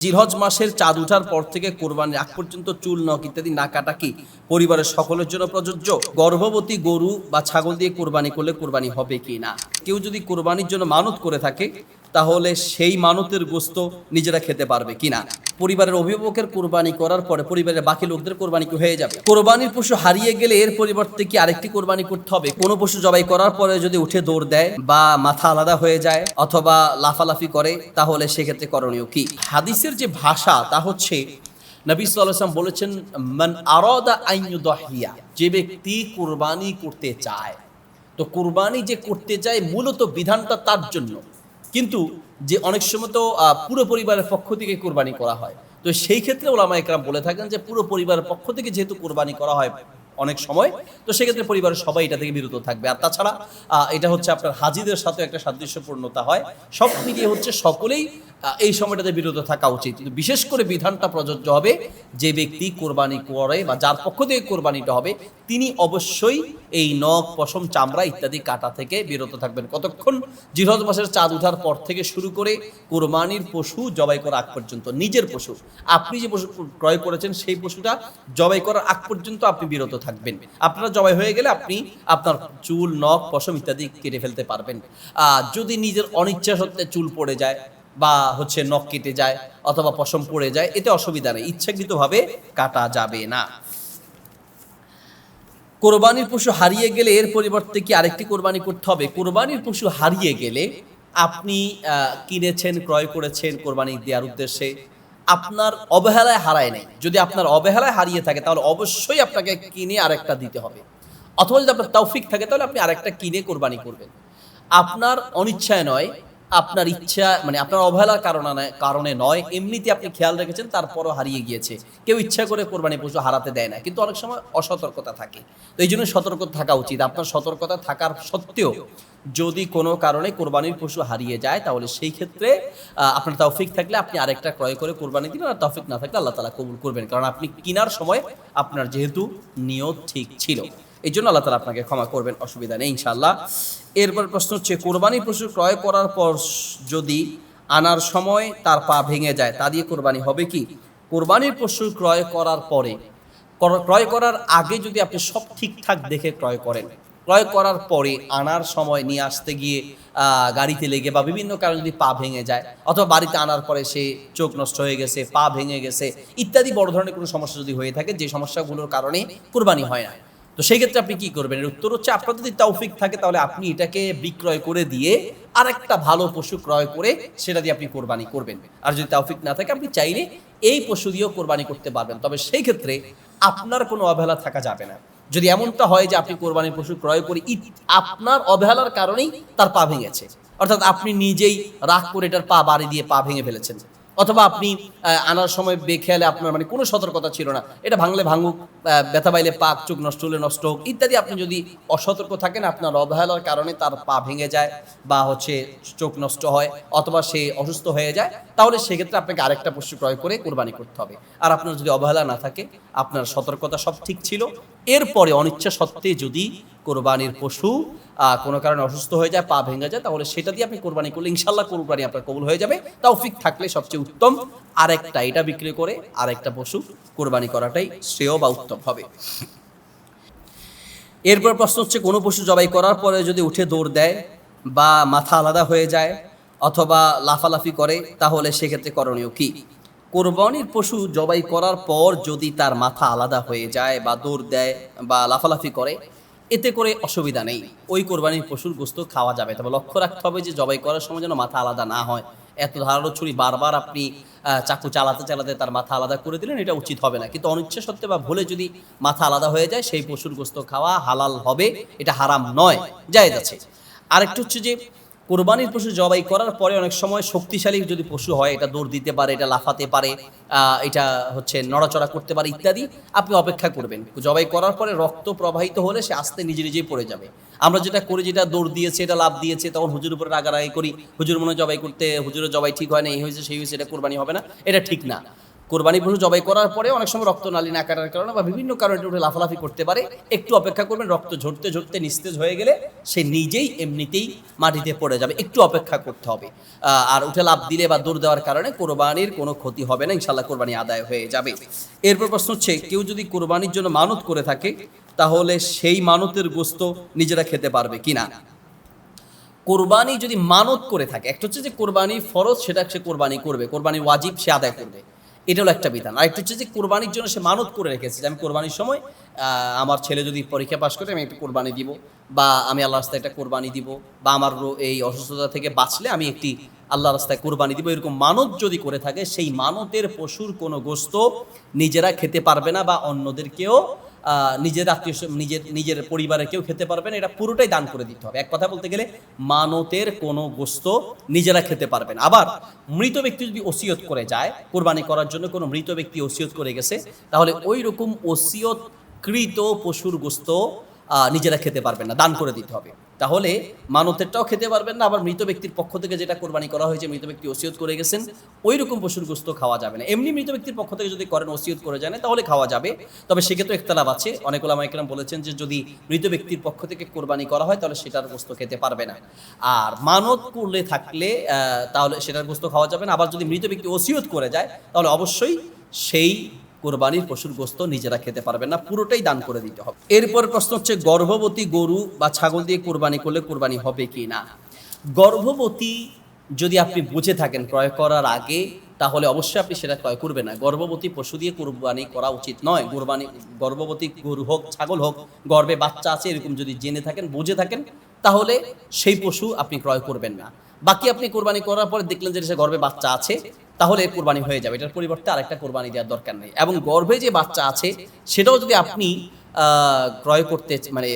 জিরহজ মাসের চাঁদ উঠার পর থেকে কোরবানি আগ পর্যন্ত চুল, নখ ইত্যাদি না কাটা কি পরিবারের সকলের জন্য প্রযোজ্য? গর্ভবতী গরু বা ছাগল দিয়ে কোরবানি করলে কোরবানি হবে কি না? কেউ যদি কোরবানির জন্য মানত করে থাকে তাহলে সেই মানতের গোস্ত নিজেরা খেতে পারবে কিনা? পরিবারের অভিভাবকের কোরবানি করার পরে পরিবারের বাকি লোকদের কোরবানি হয়ে যাবে? কোরবানির পশু হারিয়ে গেলে এর পরিবর্তে কি আরেকটি কোরবানি করতে হবে? কোনো পশু জবাই করার পরে যদি উঠে দৌড় দেয় বা মাথা আলাদা হয়ে যায় অথবা লাফালাফি করে, তাহলে সেক্ষেত্রে করণীয় কি? হাদিসের যে ভাষা তা হচ্ছে, নবী সাল্লাম বলেছেন, মান আরদা আইনুদহিয়া যে ব্যক্তি কোরবানি করতে চায়। তো কোরবানি যে করতে চায় মূলত বিধানটা তার জন্য। কিন্তু যে অনেক সময় তো পুরো পরিবারের পক্ষ থেকে কোরবানি করা হয়। তো সেই ক্ষেত্রে ওলামা একরাম বলে থাকেন যে, পুরো পরিবারের পক্ষ থেকে যেহেতু কোরবানি করা হয় অনেক সময়, তো সেক্ষেত্রে পরিবারের সবাই এটা থেকে বিরত থাকবে। আর তাছাড়া এটা হচ্ছে আপনার হাজিদের সাথে একটা সাদৃশ্যপূর্ণতা হয়। সব মিলিয়ে হচ্ছে সকলেই এই সময়টাতে বিরত থাকা উচিত। কিন্তু বিশেষ করে বিধানটা প্রযোজ্য হবে যে ব্যক্তি কোরবানি করে বা যার পক্ষ থেকে কোরবানিটা হবে তিনি অবশ্যই এই নখ, পশম, চামড়া ইত্যাদি কাটা থেকে বিরত থাকবেন। কতক্ষণ? জিরহজ মাসের চাঁদ উঠার পর থেকে শুরু করে কোরবানির পশু জবাই করা আগ পর্যন্ত, নিজের পশু। আপনি যে পশু ক্রয় করেছেন, সেই পশুটা জবাই করার আগ পর্যন্ত আপনি বিরত থাকবেন। আপনারা জবাই হয়ে গেলে আপনি আপনার চুল, নখ, পশম ইত্যাদি কেটে ফেলতে পারবেন। যদি নিজের অনিচ্ছা সত্ত্বে চুল পড়ে যায় বা হচ্ছে নখ কেটে যায় অথবা পশম পড়ে যায়, এতে অসুবিধা নেই। ইচ্ছাকৃতভাবে কাটা যাবে না। কোরবানির পশু হারিয়ে গেলে এর পরিবর্তে কি আরেকটি কোরবানি করতে হবে? কোরবানির পশু হারিয়ে গেলে আপনি কিনেছেন, ক্রয় করেছেন কোরবানি দেওয়ার উদ্দেশ্যে, আপনার অবহেলায় হারায় নেই। যদি আপনার অবহেলায় হারিয়ে থাকে, তাহলে অবশ্যই আপনাকে কিনে আরেকটা দিতে হবে। অথবা যদি আপনার তৌফিক থাকে, তাহলে আপনি আরেকটা কিনে কোরবানি করবেন। আপনার অনিচ্ছায় নয় আপনার ইচ্ছা মানে আপনার অবহেলার কারণে কারণে নয়, এমনিতে আপনি খেয়াল রেখেছেন, তারপরও হারিয়ে গিয়েছে। কেউ ইচ্ছা করে কোরবানি পশু হারাতে দেয় না, কিন্তু অনেক সময় অসতর্কতা থাকে। তো এই জন্য সতর্ক থাকা উচিত। আপনার সতর্কতা থাকার সত্ত্বেও যদি কোনো কারণে কোরবানির পশু হারিয়ে যায়, তাহলে সেই ক্ষেত্রে আপনার তৌফিক থাকলে আপনি আরেকটা ক্রয় করে কোরবানি দিন আর তৌফিক না থাকলে আল্লাহ তালা কবুল করবেন। কারণ আপনি কেনার সময় আপনার যেহেতু নিয়ত ঠিক ছিল। এই জন্য আল্লাহ তালা আপনাকে ক্ষমা করবেন, অসুবিধা নেই ইনশাল্লাহ এরপর প্রশ্ন হচ্ছে, কোরবানি পশু ক্রয় করার পর যদি আনার সময় তার পা ভেঙে যায়, তা দিয়ে কোরবানি হবে কি? কোরবানির পশু ক্রয় করার পরে ক্রয় করার আগে যদি আপনি সব ঠিকঠাক দেখে ক্রয় করেন, ক্রয় করার পরে আনার সময় নিয়ে আসতে গিয়ে গাড়িতে লেগে বা বিভিন্ন কারণে যদি পা ভেঙে যায়, অথবা বাড়িতে আনার পরে সে চোখ নষ্ট হয়ে গেছে, পা ভেঙে গেছে, ইত্যাদি বড় ধরনের কোনো সমস্যা যদি হয়ে থাকে, যে সমস্যাগুলোর কারণে কোরবানি হয় না। তো সেই ক্ষেত্রে আপনি কি করবেন? এর উত্তর হচ্ছে আপনার যদি তৌফিক থাকে, তাহলে আপনি এটাকে বিক্রয় করে দিয়ে আরেকটা ভালো পশু ক্রয় করে সেটা দিয়ে আপনি কোরবানি করবেন। আর যদি তৌফিক না থাকে, আপনি চাইলে এই পশু দিয়েও কোরবানি করতে পারবেন। তবে সেই ক্ষেত্রে আপনার কোনো অবহেলা থাকা যাবে না। যদি এমনটা হয় যে আপনি কোরবানির পশু ক্রয় করে ই- আপনার অবহেলার কারণেই তার পা ভেঙেছে। অর্থাৎ আপনি নিজেই রাগ করে এটার পা বাড়ি দিয়ে পা ভেঙে ফেলেছেন। অথবা আপনি আনার সময় বেখেয়ালে আপনার মানে কোনো সতর্কতা ছিল না। এটা ভাঙলে ভাঙুক ব্যথা পাইলে পাক, চোখ নষ্ট হলে নষ্ট হোক, ইত্যাদি আপনি যদি অসতর্ক থাকেন, আপনার অবহেলার কারণে তার পা ভেঙে যায় বা হচ্ছে চোখ নষ্ট হয় অথবা সে অসুস্থ হয়ে যায়, তাহলে সেক্ষেত্রে আপনাকে আরেকটা পশু ক্রয় করে কোরবানি করতে হবে। আর আপনার যদি অবহেলা না থাকে, আপনার সতর্কতা সব ঠিক ছিল এরপরে অনিচ্ছা সত্ত্বে যদি কোরবানির পশু কোনো কারণে অসুস্থ হয়ে যায়, পা ভেঙে যায়, তাহলে সেটা দিয়ে আপনি কোরবানি করলে ইনশাল্লাহ কোরবানি আপনার কবুল হয়ে যাবে। তৌফিক থাকলে সবচেয়ে উত্তম। আরেকটা এটা বিক্রি করে আরেকটা পশু কোরবানি করাটাই শ্রেয় বা উত্তম হবে। এরপর প্রশ্ন হচ্ছে, কোনো পশু জবাই করার পরে যদি উঠে দৌড় দেয় বা মাথা আলাদা হয়ে যায় অথবা লাফালাফি করে, তাহলে সেক্ষেত্রে করণীয় কি? কোরবানির পশু জবাই করার পর যদি তার মাথা আলাদা হয়ে যায় বা দৌড় দেয় বা লাফালাফি করে, এতে করে অসুবিধা নেই। ওই কোরবানির পশুর গোস্ত খাওয়া যাবে। তবে লক্ষ্য রাখতে হবে যে জবাই করার সময় যেন মাথা আলাদা না হয়। এত ধারালো ছুরি বারবার আপনি চাকু চালাতে চালাতে তার মাথা আলাদা করে দিলেন, এটা উচিত হবে না। কিন্তু অনিচ্ছা সত্ত্বে বা ভুলে যদি মাথা আলাদা হয়ে যায়, সেই পশুর গোস্ত খাওয়া হালাল হবে, এটা হারাম নয়। জায়েজ আছে। আরেকটা হচ্ছে যে কোরবানির পশু জবাই করার পরে অনেক সময় শক্তিশালী যদি পশু হয়, এটা দৌড় দিতে পারে, এটা লাফাতে পারে এটা হচ্ছে নড়াচড়া করতে পারে ইত্যাদি, আপনি অপেক্ষা করবেন। জবাই করার পরে রক্ত প্রবাহিত হলে সে আস্তে নিজে নিজেই পড়ে যাবে। আমরা যেটা করি, যেটা দৌড় দিয়েছে, এটা লাভ দিয়েছে, তখন হুজুর উপরে রাগারাগি করি, হুজুর মনে জবাই করতে, হুজুরের জবাই ঠিক হয় না, এই হয়েছে, সেই হয়েছে, এটা কোরবানি হবে না, এটা ঠিক না। কোরবানি পশু জবাই করার পরে অনেক সময় রক্ত রক্তনালী না কাটার কারণে বা বিভিন্ন কারণে উঠে লাফালাফি করতে পারে। একটু অপেক্ষা করবেন, রক্ত ঝরতে ঝরতে নিস্তেজ হয়ে গেলে সে নিজেই এমনিতেই মাটিতে পড়ে যাবে। একটু অপেক্ষা করতে হবে। আর উঠে লাভ দিলে বা দৌড় দেওয়ার কারণে কোরবানির কোনো ক্ষতি হবে না ইনশাল্লাহ কোরবানি আদায় হয়ে যাবে। এরপর প্রশ্ন হচ্ছে, কেউ যদি কোরবানির জন্য মানত করে থাকে, তাহলে সেই মানতের গোস্ত নিজেরা খেতে পারবে কিনা? কোরবানি যদি মানত করে থাকে, একটা হচ্ছে যে কোরবানি ফরজ, সেটা সে কোরবানি করবে কোরবানি ওয়াজিব সে আদায় করবে। এটা হলো একটা বিধান। আর একটা হচ্ছে যে কোরবানির জন্য সে মানত করে রেখেছে যে আমি কোরবানির সময় আমার ছেলে যদি পরীক্ষা পাশ করে আমি একটা কোরবানি দিব বা আমি আল্লাহ রাস্তায় একটা কোরবানি দিব বা আমার এই অসুস্থতা থেকে বাঁচলে আমি একটি আল্লাহ রাস্তায় কোরবানি দিব। এরকম মানত যদি করে থাকে, সেই মানতের পশুর কোনো গোস্ত নিজেরা খেতে পারবে না বা অন্যদেরকেও নিজের আত্মীয় নিজের নিজের পরিবারে কেউ খেতে পারবেন এটা পুরোটাই দান করে দিতে হবে। এক কথা বলতে গেলে মানতের কোনো গোস্ত নিজেরা খেতে পারবেন আবার মৃত ব্যক্তি যদি ওসিয়ত করে যায়, কোরবানি করার জন্য কোনো মৃত ব্যক্তি ওসিয়ত করে গেছে, তাহলে ওই রকম ওসিয়তকৃত পশুর গোস্ত নিজেরা খেতে পারবেন না, দান করে দিতে হবে। তাহলে মানতেরটাও খেতে পারবেন না, আবার মৃত ব্যক্তির পক্ষ থেকে যেটা কোরবানি করা হয়েছে, মৃত ব্যক্তি ওসিয়ত করে গেছেন ওই রকম পশুর গোস্ত খাওয়া যাবে না। এমনি মৃত ব্যক্তির পক্ষ থেকে যদি করেন, ওসিয়ত করে জানে তাহলে খাওয়া যাবে। তবে সেক্ষেত্রে একতলাপ আছে। অনেক ওলামা একরাম বলেছেন যে, যদি মৃত ব্যক্তির পক্ষ থেকে কোরবানি করা হয়, তাহলে সেটার গোস্ত খেতে পারবে না। আর মানত করলে থাকলে তাহলে সেটার গোস্ত খাওয়া যাবে না। আবার যদি মৃত ব্যক্তি ওসিয়ত করে যায়, তাহলে অবশ্যই সেই কোরবানির পশুর গোস্ত নিজেরা খেতে পারবে না, পুরোটাই দান করে দিতে হবে। এরপর প্রশ্ন হচ্ছে, গর্ভবতী গরু বা ছাগল দিয়ে কোরবানি করলে কোরবানি হবে কি না? গর্ভবতী যদি আপনি বুঝে থাকেন, ক্রয় করার আগে, তাহলে অবশ্যই আপনি সেটা ক্রয় করবেন না। গর্ভবতী পশু দিয়ে কোরবানি করা উচিত নয়। কোরবানি, গর্ভবতী গরু হোক, ছাগল হোক, গর্ভে বাচ্চা আছে, এরকম যদি জেনে থাকেন, বুঝে থাকেন, তাহলে সেই পশু আপনি ক্রয় করবেন না। বাকি আপনি কোরবানি করার পরে দেখলেন যে সে গর্ভে বাচ্চা আছে তাহলে কোরবানি হয়ে যাবে। এটার পরিবর্তে আরেকটা কোরবানি দেওয়ার দরকার নেই। এবং গর্ভে যে বাচ্চা আছে, সেটাও যদি আপনি ক্রয় করতে মানে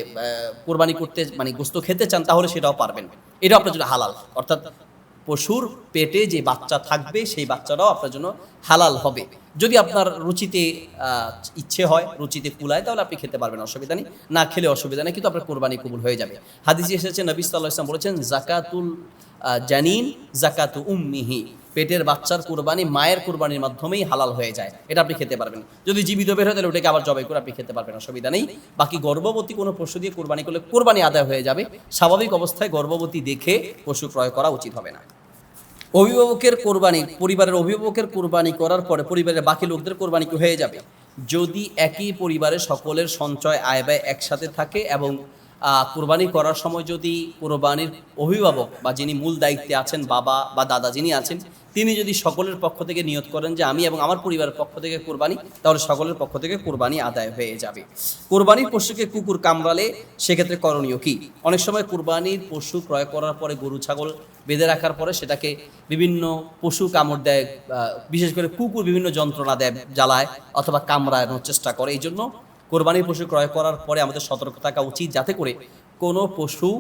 কোরবানি করতে মানে গোস্ত খেতে চান, তাহলে সেটাও পারবেন। এটাও আপনার জন্য হালাল। অর্থাৎ পশুর পেটে যে বাচ্চা থাকবে, সেই বাচ্চাটাও আপনার জন্য হালাল হবে। যদি আপনার রুচিতে ইচ্ছে হয়, রুচিতে কুলায়, তাহলে আপনি খেতে পারবেন, অসুবিধা নেই। না খেলে অসুবিধা নেই, কিন্তু আপনার কোরবানি কবুল হয়ে যাবে। হাদিসে এসেছে, নবী সাল্লাহ ইসলাম বলেছেন, জাকাতুল জানিন, জাকাতু উম্মিহি। পেটের বাচ্চার কোরবানি মায়ের কোরবানির মাধ্যমেই হালাল হয়ে যায়। এটা আপনি খেতে পারবেন। যদি জীবিত বের হয়, তাহলে ওটাকে আবার জবাই করে আপনি খেতে পারবেন, অসুবিধা নেই। বাকি গর্ভবতী কোনো পশু দিয়ে কোরবানি করলে কোরবানি আদায় হয়ে যাবে। স্বাভাবিক অবস্থায় গর্ভবতী দেখে পশু ক্রয় করা উচিত হবে না। অভিভাবকের কোরবানি, পরিবারের অভিভাবকের কোরবানি করার পরে পরিবারের বাকি লোকদের কোরবানি হয়ে যাবে? যদি একই পরিবারের সকলের সঞ্চয় আয় ব্যয় একসাথে থাকে এবং কোরবানি করার সময় যদি কোরবানির অভিভাবক বা যিনি মূল দায়িত্বে আছেন, বাবা বা দাদা যিনি আছেন তিনি যদি সকলের পক্ষ থেকে নিয়ত করেন যে আমি এবং আমার পরিবারের পক্ষ থেকে কোরবানি, তাহলে সকলের পক্ষ থেকে কোরবানি আদায় হয়ে যাবে। কোরবানির পশুকে কুকুর কামড়ালে সেক্ষেত্রে করণীয় কি? অনেক সময় কোরবানির পশু ক্রয় করার পরে গরু, ছাগল বেঁধে রাখার পরে সেটাকে বিভিন্ন পশু কামড় দেয় বিশেষ করে কুকুর বিভিন্ন যন্ত্রণা দেয়, জ্বালায় অথবা কামড়ানোর চেষ্টা করে। এই জন্য কোরবানির পশু ক্রয় করার পরে আমাদের সতর্ক থাকা উচিত, যাতে করে কোনো পশু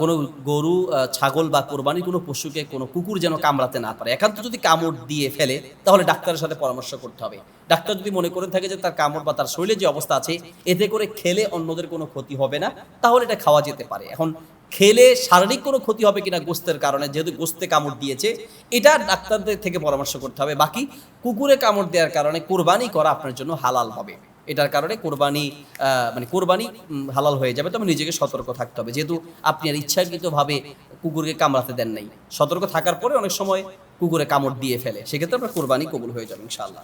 কোনো গরু ছাগল বা কোরবানি কোনো পশুকে, কোনো কুকুর যেন কামড়াতে না পারে। একান্ত যদি কামড় দিয়ে ফেলে, তাহলে ডাক্তারের সাথে পরামর্শ করতে হবে। ডাক্তার যদি মনে করে থাকে যে তার কামড় বা তার শরীরে যে অবস্থা আছে, এতে করে খেলে অন্যদের কোনো ক্ষতি হবে না, তাহলে এটা খাওয়া যেতে পারে। এখন খেলে শারীরিক কোনো ক্ষতি হবে কিনা গোস্তের কারণে, যেহেতু গোস্তে কামড় দিয়েছে, এটা ডাক্তারদের থেকে পরামর্শ করতে হবে। বাকি কুকুরে কামড় দেওয়ার কারণে কোরবানি করা আপনার জন্য হালাল হবে। এটার কারণে কোরবানি মানে কোরবানি হালাল হয়ে যাবে, তবে নিজেকে সতর্ক থাকতে হবে। যেহেতু আপনি আর ইচ্ছাকৃতভাবে কুকুরকে কামড়াতে দেন নাই। সতর্ক থাকার পরে অনেক সময় কুকুরে কামড় দিয়ে ফেলে। সেক্ষেত্রে আপনার কোরবানি কবুল হয়ে যাবে, ইনশাআল্লাহ।